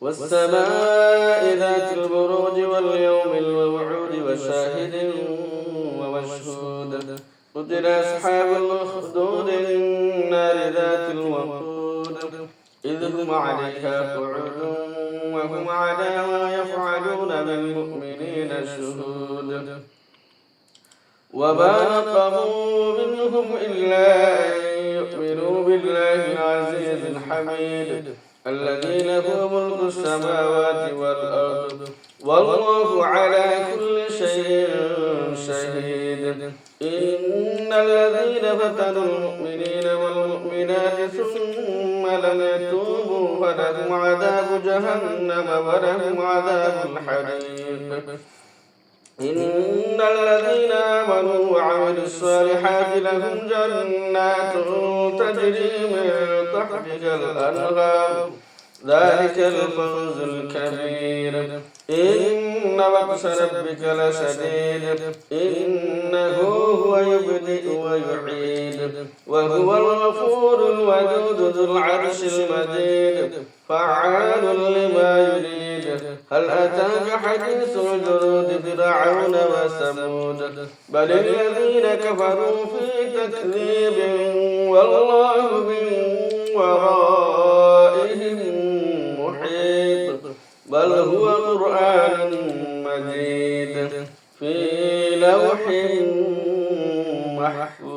والسماء ذات البروج واليوم الموعود وشاهد ومشهود. قتل أصحاب الأخدود النار ذات الوقود. إذ هم عليها قعود وهم على ما يفعلون بالمؤمنين شهود. وما نقموا منهم إلا أن يؤمنوا بالله العزيز الحميد. الذي له ملك السماوات والأرض. والله على كل شيء شهيد. إن الذين فتنوا المؤمنين والمؤمنات ثم لم يتوبوا فلهم عذاب جهنم ولهم عذاب الحريق. إن الذين آمنوا وعملوا الصالحات لهم جنات تجري من تحتها الأنهار ذلك الفوز الكبير إن بطش ربك لشديد إنه هو يبدئ ويعيد وهو الغفور الودود ذو العرش المجيد فعال لما يريد هل أتاك حديث الجنود فرعون وثمود بل الذين كفروا في تكذيب والله ورائهم محيط بل هو قرآن مجيد في لوح محفوظ.